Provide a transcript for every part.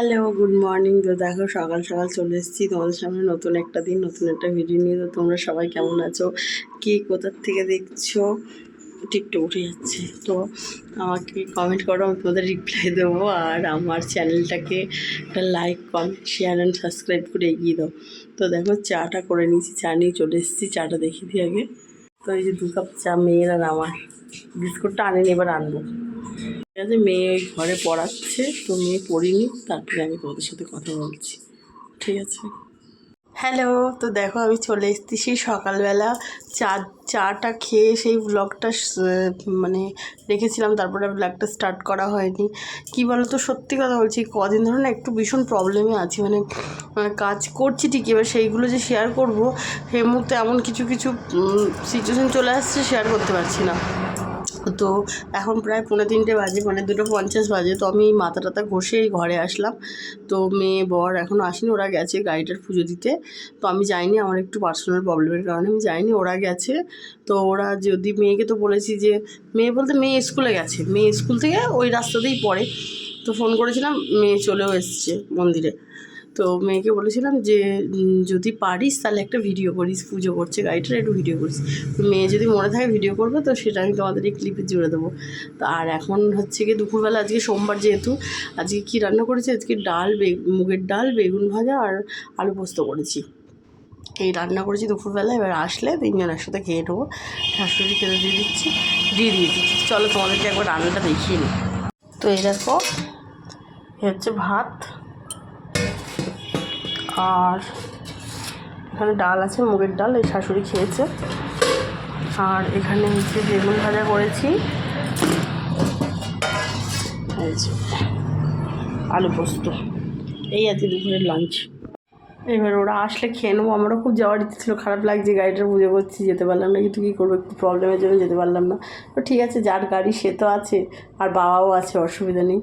Hello good morning তো দেখো, সকাল সকাল চলে এসেছি। তোমাদের সামনে নতুন একটা দিন, নতুন একটা ভিডিও নিয়ে। তো তোমরা সবাই কেমন আছো? কি কোথার থেকে দেখছ? টিকটক উঠে যাচ্ছে। তো আমাকে কমেন্ট করো, আমি তোমাদের রিপ্লাই দেবো। আর আমার চ্যানেলটাকে একটা like comment share and subscribe করে এগিয়ে দাও। তো দেখো, চাটা করে নিয়েছি, চা নিয়ে চলে এসেছি। চাটা দেখিয়ে দিই আগে। তো এই যে দু কাপ চা, মেয়ের আর আমার। বিস্কুটটা আনেনি, এবার আনব। আছে, মেয়ে ওই ঘরে পড়াচ্ছে, তো মেয়ে পড়িনি, তারপরে আমি তোমাদের সাথে কথা বলছি। ঠিক আছে? হ্যালো, তো দেখো আমি চলে এসেছি সেই সকালবেলা, চা, চাটা খেয়ে সেই ব্লগটা মানে রেখেছিলাম, তারপরে ব্লগটা স্টার্ট করা হয়নি। কি বলো তো সত্যি কথা বলছি, কদিন ধরে না একটু ভীষণ প্রবলেমে আছি মানে কাজ করছি ঠিকই, এবার সেইগুলো যে শেয়ার করব, সেই মুহূর্তে এমন কিছু কিছু সিচুয়েশন চলে আসছে শেয়ার করতে পারছি না। তো এখন প্রায় পৌনে তিনটে বাজে মানে দুটো পঞ্চাশ বাজে, তো আমি মাথা টাথা ঘষেই ঘরে আসলাম। তো মেয়ে, বর এখনও আসেনি, ওরা গেছে গাড়িটার পুজো দিতে। তো আমি যাইনি, আমার একটু পার্সোনাল প্রবলেমের কারণে আমি যাইনি, ওরা গেছে। তো ওরা যদি মেয়েকে তো বলেছি যে, মেয়ে বলতে মেয়ে স্কুলে গেছে, মেয়ে স্কুল থেকে ওই রাস্তাতেই পড়ে। তো ফোন করেছিলাম, মেয়ে চলেও এসছে মন্দিরে। তো মেয়েকে বলেছিলাম যে যদি পারিস তাহলে একটা ভিডিও করিস, পুজো করছে, গাড়িটার একটু ভিডিও করিস। মেয়ে যদি মনে থাকে ভিডিও করবে, তো সেটা আমি তোমাদের এই ক্লিপে জুড়ে দেবো। তো আর এখন হচ্ছে কি দুপুরবেলা, আজকে সোমবার যেহেতু, আজকে কী রান্না করেছি? আজকে ডাল মুগের ডাল, বেগুন ভাজা আর আলু পোস্ত করেছি। এই রান্না করেছি দুপুরবেলা, এবার আসলে তিনজন একসাথে খেয়ে নেব। শাশুড়ি খেতে দিয়ে দিচ্ছি, দিয়ে দিয়েছি। চলো তোমাদেরকে একবার রান্নাটা দেখিয়ে নিই। তো এই দেখো হচ্ছে ভাত। আর এখানে ডাল আছে, মুগের ডাল, এই শাশুড়ি খেয়েছে। আর এখানে হচ্ছে বেগুন ভাজা করেছি। আলু পোস্ত। এই আছে দুপুরের লাঞ্চ এবার ওরা আসলে খেয়ে নেব। আমারও খুব যাওয়ার ইচ্ছে ছিল, খারাপ লাগছে গাড়িটা পুজো করছি, যেতে পারলাম না। কিন্তু কী করব, একটু প্রবলেমের জন্য যেতে পারলাম না। তো ঠিক আছে, যার গাড়ি সে তো আছে, আর বাবাও আছে, অসুবিধা নেই।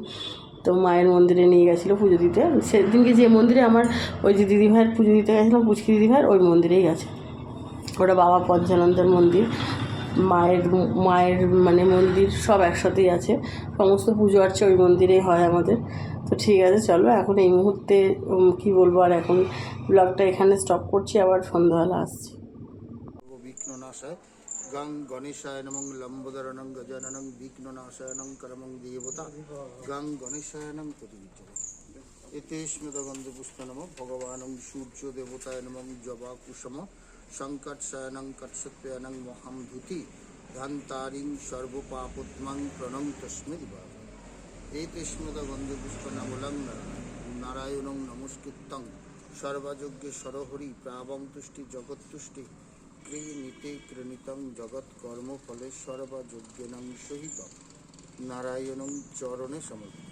তো মায়ের মন্দিরে নিয়ে গেছিল পুজো দিতে। সেদিনকে যে মন্দিরে আমার ওই যে দিদিভাইয়ের পুজো দিতে গেছিলাম, পুচকি দিদিভাইয়ের, ওই মন্দিরেই গেছে। ওটা বাবা পঞ্চানন্দের মন্দির। মায়ের মায়ের মানে মন্দির সব একসাথেই আছে। সমস্ত পুজো আর্চা ওই মন্দিরেই হয় আমাদের। তো ঠিক আছে, চলো এখন এই মুহূর্তে কি বলব আর এখন, ব্লগটা এখানে স্টপ করছি, আবার সন্ধ্যাবেলা আসছি। বিঘ্ননাশায় গং গণেশায় নমং লম্বোদরণং গজাননং বিঘ্ননাশায়নং করমং দেবতা গং গণেশায়নং প্রতিবিজ্জয় এতে স্মৃতগন্ধপুষ্প নম ভগবানং সূর্য দেবতায় নমং জবা কুসুম সংকটশয়নং কটসপ্যানং মহাম ধুতি ধান্তারিং সর্বপাপত্মাং প্রণং তস্মে দিবা এতে স্মৃতগন্ধপুষ্প নামলং নারায়ণং নমস্কৃতং সর্বযজ্ঞে সরহরি প্রাবং তুষ্টি জগৎতুষ্টি ক্রীণীতে ক্রীণিতং জগৎ কর্মফলে সর্বযজ্ঞেনং সহিত নারায়ণং চরণে সমর্পিত।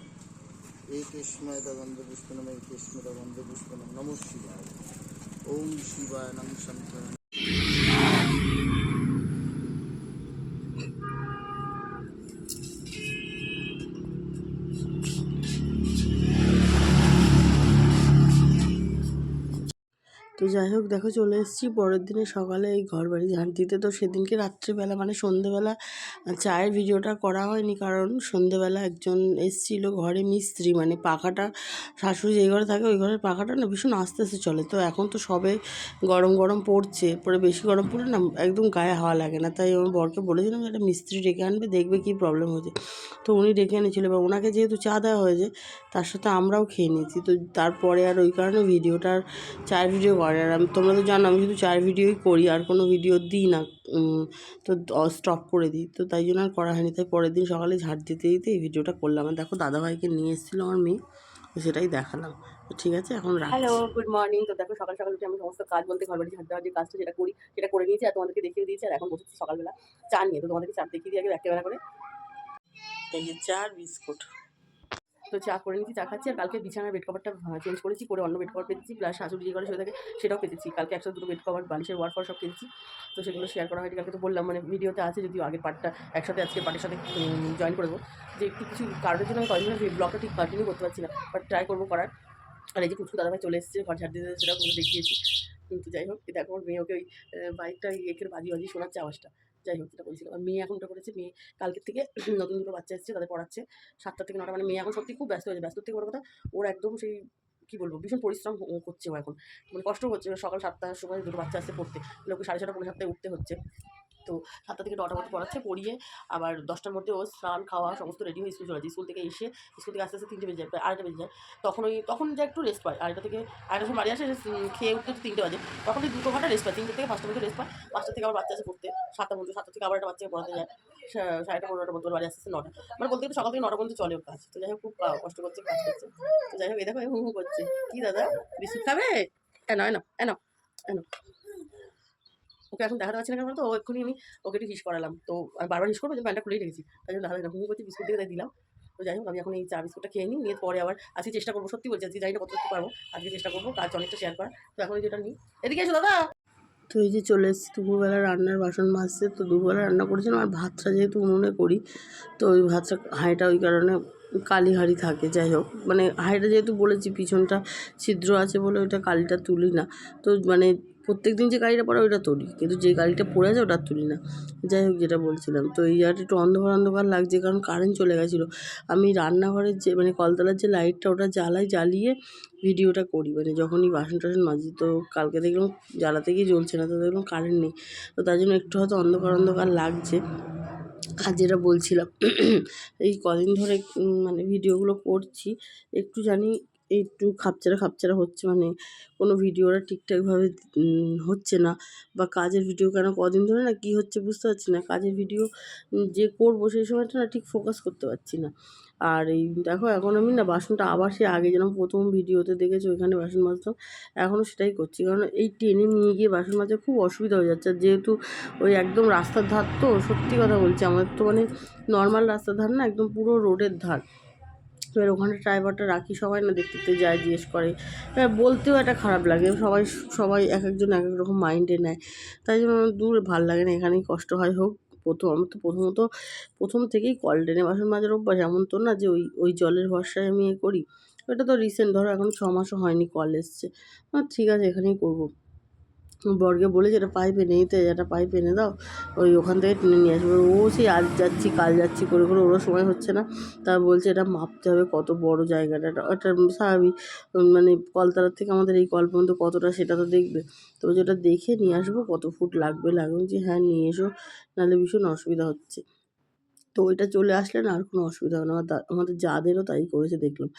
এই তেস্ময়ত গন্ধপুষ্পনম এই তেস্ময়ত গন্ধপুষ্পনম নম শিবায় তো যাই হোক, দেখো চলে এসেছি। পরের দিনে সকালে এই ঘর বাড়ি ঝাঁট তো সেদিনকে রাত্রিবেলা মানে সন্ধেবেলা, চায়ের ভিডিওটা করা হয়নি কারণ সন্ধেবেলা একজন এসেছিল ঘরে মিস্ত্রি মানে পাখাটা, শাশুড়ি যেই ঘরে থাকে ওই ঘরের পাখাটা না ভীষণ আস্তে আস্তে চলে। তো এখন তো সবে গরম গরম পড়ছে, পরে বেশি গরম পড়লে না একদম গায়ে হাওয়া লাগে না। তাই আমার বরকে বলেছিলাম যে একটা মিস্ত্রি ডেকে আনবে, দেখবে কী প্রবলেম হয়েছে তো উনি ডেকে এনেছিল, এবার ওনাকে যেহেতু চা দেওয়া হয়েছে তার সাথে আমরাও খেয়ে নিয়েছি। তো তারপরে আর ওই কারণে ভিডিওটার চায়ের ভিডিও করে। আর আমি তোমরা তো জানো আমি শুধু চায়ের ভিডিওই করি আর কোনো ভিডিও দিই না। তো স্টপ করে দিই। তো তাই জন্য আর করা হয়নি। তাই পরের দিন সকালে ঝাড় দিতে দিতে এই ভিডিওটা করলাম। আর দেখো দাদাভাইকে নিয়ে এসেছিল আমার মেয়ে। তো সেটাই দেখালাম। ঠিক আছে এখন হ্যালো গুড মর্নিং তো দেখো সকাল সকাল উঠে আমি সমস্ত কাজ বলতে ঘর বাড়ি ঝাড় দেওয়ার যে কাজটা যেটা করি সেটা করে নিয়েছি। আর তোমাদেরকে দেখিয়ে দিয়েছি। আর এখন বসেছি সকালবেলা। চা নিয়ে। তো তোমাদেরকে চা দেখিয়ে দিয়ে আগে একেবেলা করে। এই যে চা আর বিস্কুট। তো চা করে নিয়েছি, চা খাচ্ছি আর কালকে বিছানার বেড কভারটা চেঞ্জ করেছি করে অন্য বেড কভার পেতেছি প্লাস শাশুড়ি যে ঘরে শুয়ে থাকে সেটাও পেতেছি কালকে একসাথে দুটো বেড কভার বালিশের ওয়ার ফর সব কিনেছি তো সেগুলো শেয়ার করা হয়নি, কালকে তো বললাম মানে ভিডিওতে আছে, যদিও আগের পার্টটা একসাথে আজকে পার্টের সাথে জয়েন করব যে একটু কিছু কারণের জন্য আমি কয়েকদিন ব্লগটা ঠিক কন্টিনিউ করতে পারছি না বাট ট্রাই করব করার। আর এই যে পুচকু দাদাভাই চলে এসেছে, ঘর ঝাড় দিতে সেটা পুরো দেখিয়েছি। কিন্তু যাই হোক দেখো, ওর মেয়ে ওকে ওই বাইকটা একের বাজি বাজি শোনাচ্ছে আওয়াজটা। যাই হোক, যেটা বলছিলাম। মেয়ে এখন ওটা করেছে, মেয়ে কালকে থেকে নতুন দুটো বাচ্চা এসেছে, তাদের পড়াচ্ছে। সাতটা থেকে নটা মানে মেয়ে এখন সত্যি খুব ব্যস্ত হয়েছে ব্যস্ত থেকে বড় কথা, ওর একদম সেই, কী বলব, ভীষণ পরিশ্রম করছে ও এখন। মানে কষ্ট হচ্ছে সকাল সাতটার সময় দুটো বাচ্চা আসছে পড়তে। লোকে সাড়ে ছটা পনেরো সাতটায় উঠতে হচ্ছে। তো সাতটা থেকে নটার মধ্যে পড়াচ্ছে, পড়িয়ে আবার দশটার মধ্যে ও স্নান, খাওয়া সমস্ত রেডি হয়ে স্কুল চলে যায়। স্কুল থেকে এসে স্কুল থেকে আস্তে আস্তে তিনটে বেজে যায় প্রায় আড়াইটা বেজে যায়। তখন ওই, তখন যা একটু রেস্ট পায়, আড়াইটা থেকে, আড়াইটার সময় বাড়ি আসে খেয়ে উঠতে তিনটে বাজে। তখন ওই দুটো ঘণ্টা রেস্ট পায়, তিনটে থেকে পাঁচটা মধ্যে রেস্ট পায়। পাঁচটা থেকে আবার বাচ্চা আছে পড়তে, সাতটা মধ্যে সাতটা থেকে আবার একটা বাচ্চাকে পড়াতে যায়। সা- সাড়ে আটটা পনেরোটার মধ্যে বাড়ি আসতে নটা। মানে বলতে গেলে সকাল থেকে নটা পর্যন্ত চলে ওর কাজ। তো যাই হোক, খুব কষ্ট করছে, কাজ করছে। তো যাই হোক, এই দেখো হু হু করছে। কি দাদা? বিস্কুট খাবে? এনো এনো এনো এনো ওকে এখন দেখাতে পারছি না কেন তো ও এক্ষুনি আমি ওকে একটু হিস করালাম। তো আমি বারবার হিস করব প্যান্টটা খুলেই রেখেছি। তাই জন্য দেখা হুম করছি, বিস্কুট দিয়ে দিলাম। তো যাই হোক, আমি এখন এই চা, বিস্কুটটা খেয়ে নিই, নিয়ে পরে আবার আজকে চেষ্টা করব, সত্যি বলছি আজকে জানি না কত পারব, আজকে চেষ্টা করব, কাজ অনেকটা শেয়ার করা তো এখন যেটা নিই। এদিকে এসো দাদা! তো এই যে চলে এসেছি, দুপুরবেলা রান্নার বাসন মাজছে তো দুপুরবেলা রান্না করেছিলাম, আর ভাতটা যেহেতু উনুনে করি, তো ওই ভাতটা হাঁড়িটা ওই কারণে কালি হাঁড়ি থাকে, যাই হোক। মানে হাঁড়িটা যেহেতু বলেছি, পিছনটা ছিদ্র আছে বলে ওইটা কালিটা তুলি না। তো মানে প্রত্যেক দিন যে গাড়িটা পড়ে ওইটা তুলি, কিন্তু যে গাড়িটা পড়ে আছে ওটা তুলি না। যাই হোক, যেটা বলছিলাম। তো এই জায়গাটা একটু অন্ধকার অন্ধকার লাগছে, কারণ কারেন্ট চলে গেছিল। আমি রান্নাঘরের যে মানে কলতলার যে লাইটটা ওটা জ্বালাই, জ্বালিয়ে ভিডিওটা করি। মানে যখনই বাসন টাসন মাজি, তো কালকে দেখলাম জ্বালাতে গিয়ে জ্বলছে না, তো দেখলাম কারেন্ট নেই। তো তার জন্য একটু হয়তো অন্ধকার অন্ধকার লাগছে। আর যেটা বলছিলাম এই কদিন ধরে মানে ভিডিওগুলো করছি। একটু জানি একটু খাপচারা খাপচারা হচ্ছে মানে কোনো ভিডিওটা ঠিকঠাকভাবে হচ্ছে না। বা কাজের ভিডিও কেন কদিন ধরে না, কি হচ্ছে বুঝতে পারছি না। কাজের ভিডিও যে করব সেই সময়টা না ঠিক ফোকাস করতে পারছি না। আর এই দেখো এখন আমি না বাসনটা আবার সে আগে যেরকম প্রথম ভিডিওতে দেখেছি ওইখানে বাসন মাজতাম, এখনও সেটাই করছি। কারণ এই টেনে নিয়ে গিয়ে বাসন মাজা খুব অসুবিধা হয়ে যাচ্ছে। যেহেতু ওই একদম রাস্তার ধার তো, সত্যি কথা বলছি, আমাদের তো মানে নর্মাল রাস্তার ধার না, একদম পুরো রোডের ধার। এবার ওখানে ড্রাইভারটা রাখি, সবাই না দেখতে দেখতে যায়, জিজ্ঞেস করে। এবার বলতেও একটা খারাপ লাগে, সবাই সবাই এক একজন এক এক রকম মাইন্ডে নেয়। তাই জন্য দূর ভালো লাগে না, এখানেই কষ্ট হয় হোক। প্রথম আমার তো প্রথমত, প্রথম থেকেই কল টেনে বাসন মাজার অভ্যাস, এমন তো না যে ওই ওই জলের ভরসায় আমি করি। ওটা তো রিসেন্ট ধরো এখন ছ মাসও হয়নি কল এসছে। ঠিক আছে, এখানেই করব। বরকে বলেছে এটা পাইপ এনে দিতে এটা পাইপে এনে দাও। ওই ওখান থেকে টেনে নিয়ে আসবে। ও সেই আজ যাচ্ছি, কাল যাচ্ছি করে করে ওরও সময় হচ্ছে না। তা বলছে, এটা মাপতে হবে কত বড় জায়গাটা। এটা স্বাভাবিক। মানে কলতলার থেকে আমাদের এই কল পর্যন্ত কতটা সেটা তো দেখবে। তো যেটা দেখে নিয়ে আসব কত ফুট লাগবে লাগবে যে হ্যাঁ নিয়ে এসো। নাহলে ভীষণ অসুবিধা হচ্ছে। তো ওইটা চলে আসলে না আর কোনো অসুবিধা হবে না। আমার আমাদের যাদেরও তাই করেছে দেখলাম।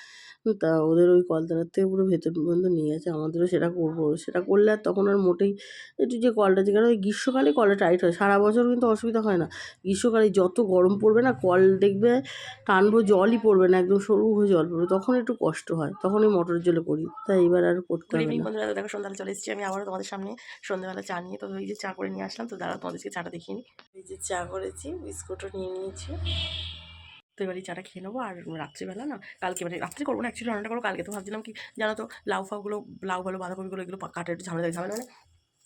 তা ওদের ওই কলতলার থেকে পুরো ভেতর পর্যন্ত নিয়ে গেছে আমাদেরও সেটা করব। সেটা করলে আর তখন আর মোটেই একটু যে কলটা যেখানে ওই গ্রীষ্মকালে কলটা টাইট হয়। সারা বছর কিন্তু অসুবিধা হয় না। গ্রীষ্মকালে যত গরম পড়বে না কল দেখবে টানবো জলই পড়বে না একদম সরু হয়ে জল পড়বে। তখন একটু কষ্ট হয়। তখন ওই মোটর জলে করি। তাই এবার আর করতে হবে না। বন্ধুরা। দেখো সন্ধ্যাবেলা চলে এসেছি। আমি আবারও তোমাদের সামনে সন্ধ্যাবেলা চা নিয়ে। তো ওই যে চা করে নিয়ে আসলাম। তো দাঁড়া তোমাদেরকে চাটা দেখিয়ে নিই এই যে চা করেছি বিস্কুটও নিয়ে নিয়েছি। তো এবারে চাটা খেয়ে নেব আর রাত্রিবেলা না কালকে মানে রাত্রি করব না অ্যাকচুয়ালি রান্নাটা করব। কালকে তো ভাবছিলাম কি জানো তো, লাউ ফাউগুলো, লাউ ভালো বাঁধাকপিগুলো এগুলো কাটে কাটার ঝামেলা ঝামেলা মানে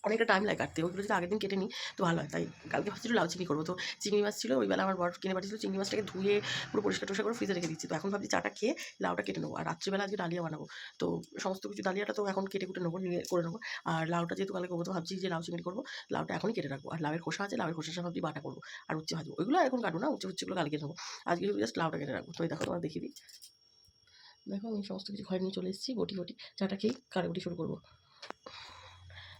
অনেকটা টাইম লাগে কাটতে। ওইগুলো যদি আগের দিন কেটে নিই, তো ভালো হয়। তাই কালকে ভাবছিলাম লাউ চিংড়ি করব। তো চিংড়ি মাছ ছিল, ওইবেলা আমার বর কিনে পাঠিয়েছিল, চিংড়ি মাছটাকে ধুয়ে পুরো পরিষ্কার টরিষ্কার করে ফ্রিজে রেখে দিচ্ছি। তো এখন ভাবছি চাটা খেয়ে লাউটা কেটে নেব। আর রাত্রিবেলা আজকে ডালিয়া বানাবো। তো সমস্ত কিছু ডালিয়াটা তো এখন কেটে কুটে নেব, নিয়ে করে নেব। আর লাউটা যেহেতু কালকে করব, তো ভাবছি যে লাউ চিংড়ি করব, লাউটা এখনই কেটে রাখব। আর লাউয়ের খোসা আছে, লাউয়ের খোসা ভাবছি বাটা করব। আর উচ্ছে ভাজবো। ওইগুলো এখন কাটবো না, উচ্ছে উচ্ছেগুলো কালকে নেব। আজকে জাস্ট লাউটা কেটে রাখব। তো দেখো তোমার দেখিয়ে দিই। দেখো, আমি সমস্ত কিছু ঘরে নিয়ে চলে এসেছি গটি গটি চাটা খেয়েই কাটাকুটি শুরু করব।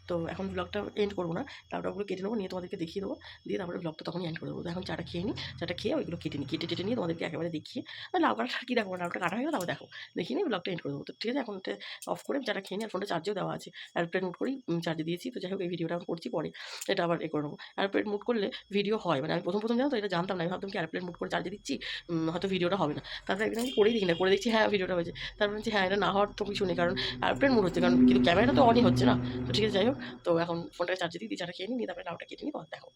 তো এখন ব্লগটা এন্ড করব না। লাউটাগুলো কেটে নেব, নিয়ে তোমাদেরকে দেখিয়ে দেবো। দিয়ে তারপরে ব্লগটা তখনই এন্ড করে দেবো। এখন চাটা খেয়ে নিই চাটা খেয়ে ওইগুলো কেটে নিই কেটে টেটে নিয়ে তোমাদেরকে একেবারে দেখিয়ে আর লাউ কাটা কী দেখো লাউটা কাটা হয়ে গেলে দেখো। দেখিয়ে নিয়ে ব্লগটা এন্ড করে দেবো। তো ঠিক আছে, এখন অফ করে চাটা খেয়ে নিই আর ফোনটা চার্জেও দেওয়া আছে। এয়ারপ্লেন মুট করেই চার্জে দিয়েছি। তো যাই হোক, এই ভিডিওটা আমি করছি, পরে এটা আবার এ করে নেব। এয়ারপ্লেন মুট করলে ভিডিও হয়। মানে আমি প্রথম প্রথম জানো তো, এটা জানতাম না। আমি ভাবতাম কি এয়ারপ্লেন মুট করে চার্জে দিচ্ছি হয়তো ভিডিওটা হবে না। তারপরে একদিন আমি করেই দেখি না। করে দেখছি হ্যাঁ ভিডিওটা হয়েছে। তারপরে হচ্ছে হ্যাঁ এটা না হওয়ার তো কিছু নেই, কারণ এয়ারপ্লেন মুড হচ্ছে। কারণ কিন্তু ক্যামেরাটা তো অনই হচ্ছে না। তো ঠিক আছে, যাই হোক তো এখন ফোনটাকে চার্জে দিই চাটা খেয়ে নিই তারপরে লাউটা কেটে নিই দেখো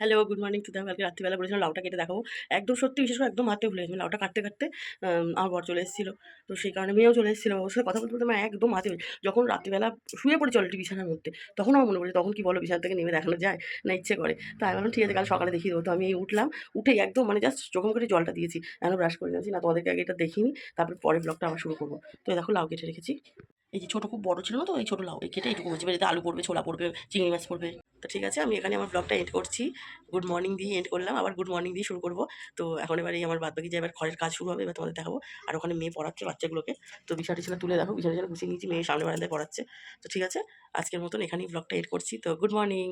হ্যালো গুড মর্নিং তো দেখো কালকে রাত্রিবেলা বলেছিলাম লাউটা কেটে দেখাবো। একদম সত্যি বিশেষ করে একদম হাতে ভুলে গেছিলাম লাউটা কাটতে কাটতে আম, আমার বর চলে এসেছিল। তো সেই কারণে মেয়েও চলে এসেছিল ওর সাথে কথা বলতে বলতে আমার একদম হাতে যখন রাত্রিবেলা শুয়ে পড়েছি অলরেডি বিছানার মধ্যে তখন আমার মনে পড়েছে তখন কি বলো বিছানা থেকে নেমে দেখানো যায়? না ইচ্ছে করে। তো আমি বললাম ঠিক আছে কাল সকালে দেখিয়ে দেবো। তো আমি এই উঠলাম উঠেই একদম মানে জাস্ট চোখম করে জলটা দিয়েছি এখন ব্রাশ করে নিয়েছি না তোমাদেরকে আগে এটা দেখিনি তারপরে পরে ব্লগটা আবার শুরু করব। তো দেখো লাউ কেটে রেখেছি। এই যে ছোটো খুব বড় ছিল না তো এই ছোটো লাউ এই কেটে এইটুকু হচ্ছে এতে আলু পড়বে ছোলা পড়বে চিংড়ি মাছ পড়বে তো ঠিক আছে আমি এখানে আমার ব্লগটা এন্ড করছি। গুড মর্নিং দিয়ে এন্ড করলাম আবার গুড মর্নিং দিয়ে শুরু করব। তো এখন এবার এই আমার বাদ বাকি যে এবার ঘরের কাজ শুরু হবে এবার তোমাদের দেখাবো। আর ওখানে মেয়ে পড়াচ্ছে বাচ্চাগুলোকে। তো বিছানা টিছানা তুলে দেখো বিছানা টিছানা গুছিয়ে নিয়েছি মেয়ে সামনে বারান্দায় পড়াচ্ছে। তো ঠিক আছে আজকের মতন এখানেই ব্লগটা এড করছি। তো গুড মর্নিং